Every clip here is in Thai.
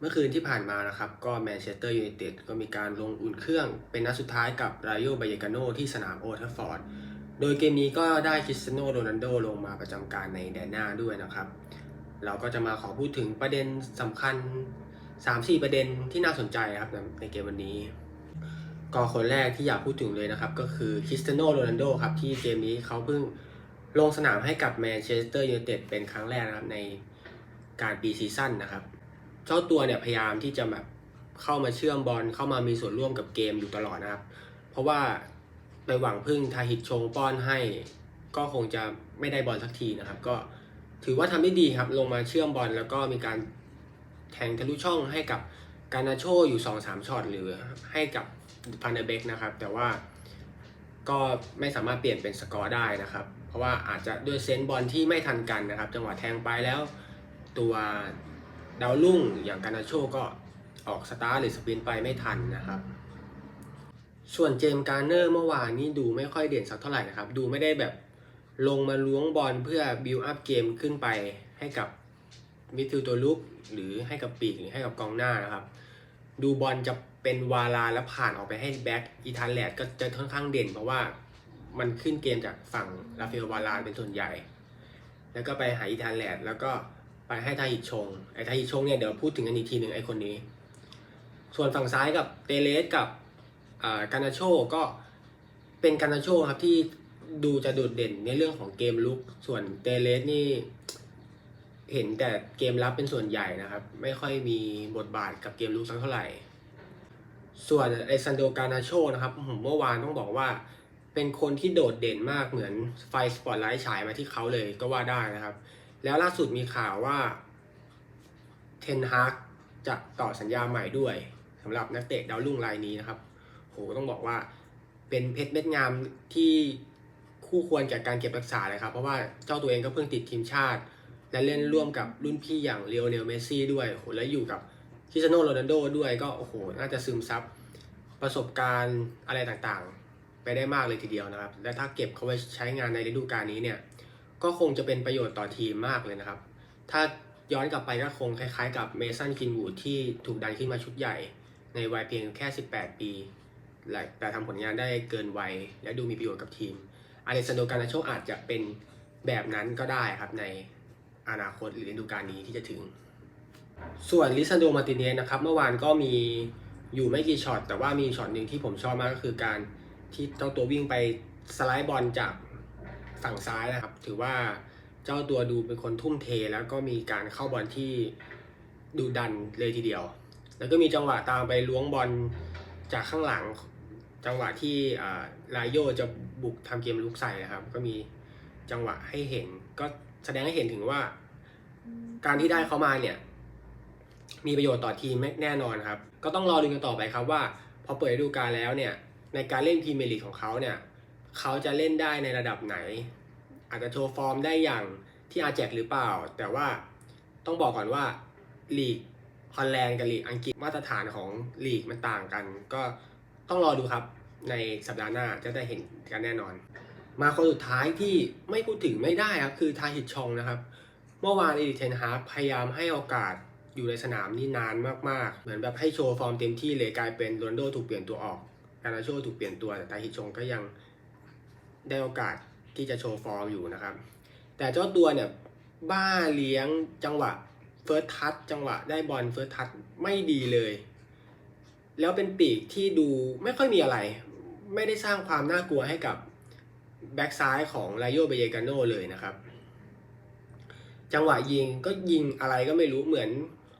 เมื่อคืนที่ผ่านมานะครับก็แมนเชสเตอร์ยูไนเต็ดก็มีการลงอุ่นเครื่องเป็นนัดสุดท้ายกับร a โ o บ a ยกาโนที่สนามโอทัฟฟอร์ด โดยเกมนี้ก็ได้คริสเตียโนโรนัลโดลงมาประจำการในแดนหน้าด้วยนะครับ เราก็จะมาขอพูดถึงประเด็นสำคัญ 3-4 ประเด็นที่น่าสนใจครับในเกมวันนี้ก็คนแรกที่อยากพูดถึงเลยนะครับ ก็คือคริสเตียโนโรนัลโดครับที่เกมนี้เขาเพิ่งลงสนามให้กับแมนเชสเตอร์ยูไนเต็ดเป็นครั้งแรกนะครับในการปีซีซั่นนะครับ เจ้าตัวเนี่ยพยายามที่จะแบบเข้ามาเชื่อมบอลเข้ามามีส่วนร่วมกับเกมอยู่ตลอดนะครับ เพราะว่าไปหวังพึ่งทาฮิตชงป้อนให้ก็คงจะไม่ได้บอลสักทีนะครับ ก็ถือว่าทำได้ดีครับ ลงมาเชื่อมบอลแล้วก็มีการแทงทะลุช่องให้กับกานาโชอยู่2อสามช็อตหรือให้กับพันเดเบกนะครับ แต่ว่าก็ไม่สามารถเปลี่ยนเป็นสกอร์ได้นะครับ เพราะว่าอาจจะด้วยเซนส์บอลที่ไม่ทันกันนะครับ จังหวะแทงไปแล้วตัว ดาวรุ่งอย่างการนาโชก็ออกสตาร์หรือสปินไปไม่ทันนะครับ ส่วนเจมส์การ์เนอร์เมื่อวานนี้ดูไม่ค่อยเด่นสักเท่าไหร่นะครับ ดูไม่ได้แบบลงมาล้วงบอลเพื่อบิวอัพเกมขึ้นไปให้กับมิดฟิลด์ตัวลุกหรือให้กับปีกหรือให้กับกองหน้านะครับ ดูบอลจะเป็นวาลาแล้วผ่านออกไปให้แบ็กอีธานแลดก็จะค่อนข้างเด่นเพราะว่ามันขึ้นเกมจากฝั่งราฟาเอลวาลาเป็นส่วนใหญ่ แล้วก็ไปหาอีธานแลดแล้วก็ ไปให้ทาฮิชง ไอ้ทาฮิชงเนี่ยเดี๋ยวพูดถึงกันอีกทีหนึ่งไอ้คนนี้ ส่วนฝั่งซ้ายกับเตเลสกับการนาโชก็เป็นการนาโชครับที่ดูจะโดดเด่นในเรื่องของเกมลุก ส่วนเตเลสนี่เห็นแต่เกมรับเป็นส่วนใหญ่นะครับ ไม่ค่อยมีบทบาทกับเกมลุกสักเท่าไหร่ ส่วนไอซันโดการนาโชนะครับผมเมื่อวานต้องบอกว่าเป็นคนที่โดดเด่นมากเหมือนไฟสปอตไลท์ฉายมาที่เขาเลยก็ว่าได้นะครับ แล้วล่าสุดมีข่าวว่าเทนฮากจะต่อสัญญาใหม่ด้วยสำหรับนักเตะดาวรุ่งรายนี้นะครับ โหต้องบอกว่าเป็นเพชรเม็ดงามที่คู่ควรแก่การเก็บรักษาเลยครับ เพราะว่าเจ้าตัวเองก็เพิ่งติดทีมชาติ และเล่นร่วมกับรุ่นพี่อย่างเลโอเนลเมสซี่ด้วยโหแล้วอยู่กับคริสเตียโนโรนัลโดด้วยก็โอ้โหน่าจะซึมซับประสบการณ์อะไรต่างๆ ไปได้มากเลยทีเดียวนะครับ และถ้าเก็บเขาไว้ใช้งานในฤดูกาลนี้เนี่ย ก็คงจะเป็นประโยชน์ต่อทีมมากเลยนะครับ ถ้าย้อนกลับไปก็คงคล้ายๆ กับเมสันกินวูดที่ถูกดันขึ้นมาชุดใหญ่ ในวัยเพียงแค่ 18 ปีและแต่ทำผลงานได้เกินวัย และดูมีประโยชน์กับทีมอเลซานโดการนาโชอาจจะเป็นแบบนั้นก็ได้ครับในอนาคตหรือฤดูกาลนี้ที่จะถึง ส่วนลิซานโดมาติเนสนะครับ เมื่อวานก็มีอยู่ไม่กี่ช็อตแต่ว่ามีช็อตหนึ่งที่ผมชอบมากก็คือการที่เจ้าตัววิ่งไปสไลด์บอลจาก ฝั่งซ้ายนะครับ ถือว่าเจ้าตัวดูเป็นคนทุ่มเทแล้วก็มีการเข้าบอลที่ดูดันเลยทีเดียว แล้วก็มีจังหวะตามไปล้วงบอลจากข้างหลัง จังหวะที่ลายโยจะบุกทำเกมลุกใส่นะครับ ก็มีจังหวะให้เห็น ก็แสดงให้เห็นถึงว่า การที่ได้เขามาเนี่ย มีประโยชน์ต่อทีมแน่นอนครับ ก็ต้องรอดูกันต่อไปครับว่า พอเปิดฤดูกาลแล้วเนี่ยในการเล่นพรีเมียร์ลีกของเขาเนี่ย เขาจะเล่นได้ในระดับไหน อาจจะโชว์ฟอร์มได้อย่างที่อาแจกหรือเปล่า แต่ว่าต้องบอกก่อนว่าลีกฮอลแลนด์กับลีกอังกฤษมาตรฐานของลีกมันต่างกัน ก็ต้องรอดูครับในสัปดาห์หน้าจะได้เห็นกันแน่นอน มาคนสุดท้ายที่ไม่พูดถึงไม่ได้ครับคือทาฮิตชองนะครับ เมื่อวานเอริเทนฮาร์พยายามให้โอกาสอยู่ในสนามนี่นานมากๆ เหมือนแบบให้โชว์ฟอร์มเต็มที่เลยกลายเป็นโรนโดถูกเปลี่ยนตัวออกการาโชถูกเปลี่ยนตัวแต่ทาฮิตชองก็ยัง ได้โอกาสที่จะโชว์ฟอร์มอยู่นะครับ แต่เจ้าตัวเนี่ยบ้าเลี้ยงจังหวะเฟิร์สทัชจังหวะได้บอลเฟิร์สทัชไม่ดีเลย แล้วเป็นปีกที่ดูไม่ค่อยมีอะไร ไม่ได้สร้างความน่ากลัวให้กับแบ็กซ้ายของไลโยเบเยกาโนเลยนะครับ จังหวะยิงก็ยิงอะไรก็ไม่รู้เหมือน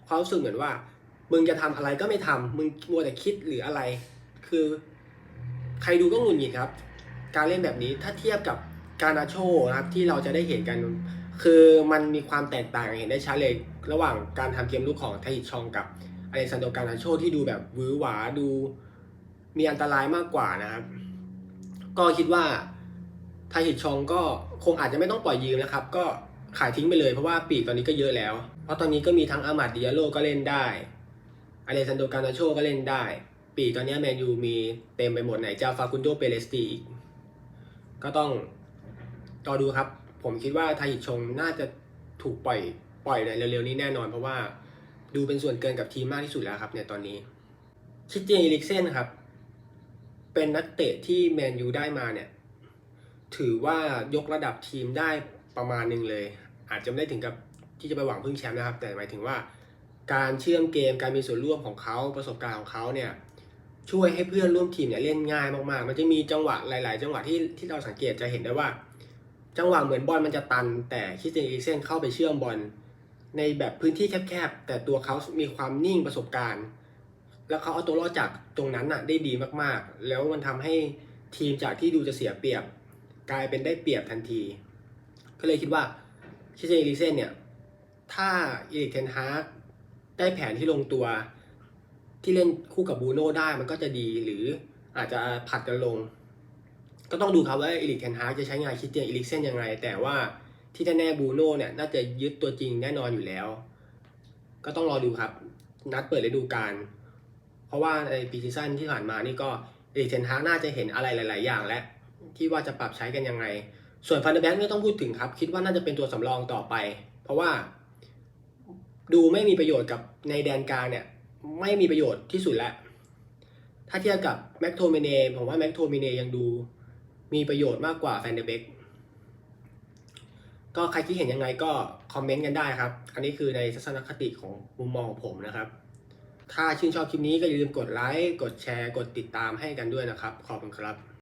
ความรู้สึกเหมือนว่า มึงจะทำอะไรก็ไม่ทำมึงมัวแต่คิดหรืออะไร คือ ใครดูก็งุดหงิดครับ การเล่นแบบนี้ถ้าเทียบกับการนาโชนะครับที่เราจะได้เห็นกันคือมันมีความแตกต่างเห็นได้ชัดเลยระหว่างการทำเกมลุกของไทฮิชองกับอเลซันโดการนาโชที่ดูแบบวื้อหวาดูมีอันตรายมากกว่านะครับ ก็คิดว่าไทฮิชองก็คงอาจจะไม่ต้องปล่อยยืมนะครับ ก็ขายทิ้งไปเลยเพราะว่าปีกตอนนี้ก็เยอะแล้ว เพราะตอนนี้ก็มีทั้งอามาดดิยาโลก็เล่นได้อเลซันโดการนาโชก็เล่นได้ ปีกตอนนี้แมนยูมีเต็มไปหมดไหนจะฟาคุนโดเปเลสตีอีก ก็ต้องรอดูครับ ผมคิดว่าไทยชงน่าจะถูกปล่อยปล่อยในเร็วๆนี้แน่นอน เพราะว่าดูเป็นส่วนเกินกับทีมมากที่สุดแล้วครับในตอนนี้คิดเจนอีลิกเซนครับ เป็นนักเตะที่แมนยูได้มาเนี่ย ถือว่ายกระดับทีมได้ประมาณหนึ่งเลย อาจจะไม่ได้ถึงกับที่จะไปหวังพึ่งแชมป์นะครับ แต่หมายถึงว่า การเชื่อมเกมการมีส่วนร่วมของเขาประสบการณ์ของเขาเนี่ย ช่วยให้เพื่อนร่วมทีมเนี่ยเล่นง่ายมากๆ มันจะมีจังหวะหลาย ๆ จังหวะที่ที่เราสังเกตจะเห็นได้ว่า จังหวะเหมือนบอลมันจะตัน แต่คริสเตียนอีริกเซนเข้าไปเชื่อมบอลในแบบพื้นที่แคบๆ แต่ตัวเขามีความนิ่งประสบการณ์ แล้วเขาเอาตัวรอดจากตรงนั้นน่ะได้ดีมากๆ แล้วมันทำให้ทีมจากที่ดูจะเสียเปรียบ กลายเป็นได้เปรียบทันที ก็เลยคิดว่าคริสเตียนอีริกเซนเนี่ยถ้าอีริกเทนฮากได้แผนที่ลงตัว ที่เล่นคู่กับบูโน่ได้มันก็จะดีหรืออาจจะผัดกันลง ก็ต้องดูครับว่าเอีริกเทนฮากจะใช้งานคริสเตียนอีริกเซนยังไง แต่ว่าที่แน่ๆบูโน่เนี่ยน่าจะยึดตัวจริงแน่นอนอยู่แล้ว ก็ต้องรอดูครับ นัดเปิดฤดูกาลเพราะว่าในปีซีซั่นที่ผ่านมานี่ก็เอีริกเทนฮากน่าจะเห็นอะไรหลาย ๆ อย่างแล้วที่ว่าจะปรับใช้กันยังไง ส่วนฟันเดอร์แบงค์ไม่ต้องพูดถึงครับ คิดว่าน่าจะเป็นตัวสำรองต่อไป เพราะว่า ดูไม่มีประโยชน์กับในแดนกลางเนี่ย ไม่มีประโยชน์ที่สุดแล้ว ถ้าเทียบกับแม็กโทมิเนผมว่าแม็กโทมิเนยังดูมีประโยชน์มากกว่าแฟนเดเบกก็ใครคิดเห็นยังไงก็คอมเมนต์กันได้ครับ อันนี้คือในทัศนคติของมุมมองของผมนะครับ ถ้าชื่นชอบคลิปนี้ก็อย่าลืมกดไลค์ กดแชร์ กดติดตามให้กันด้วยนะครับ ขอบคุณครับ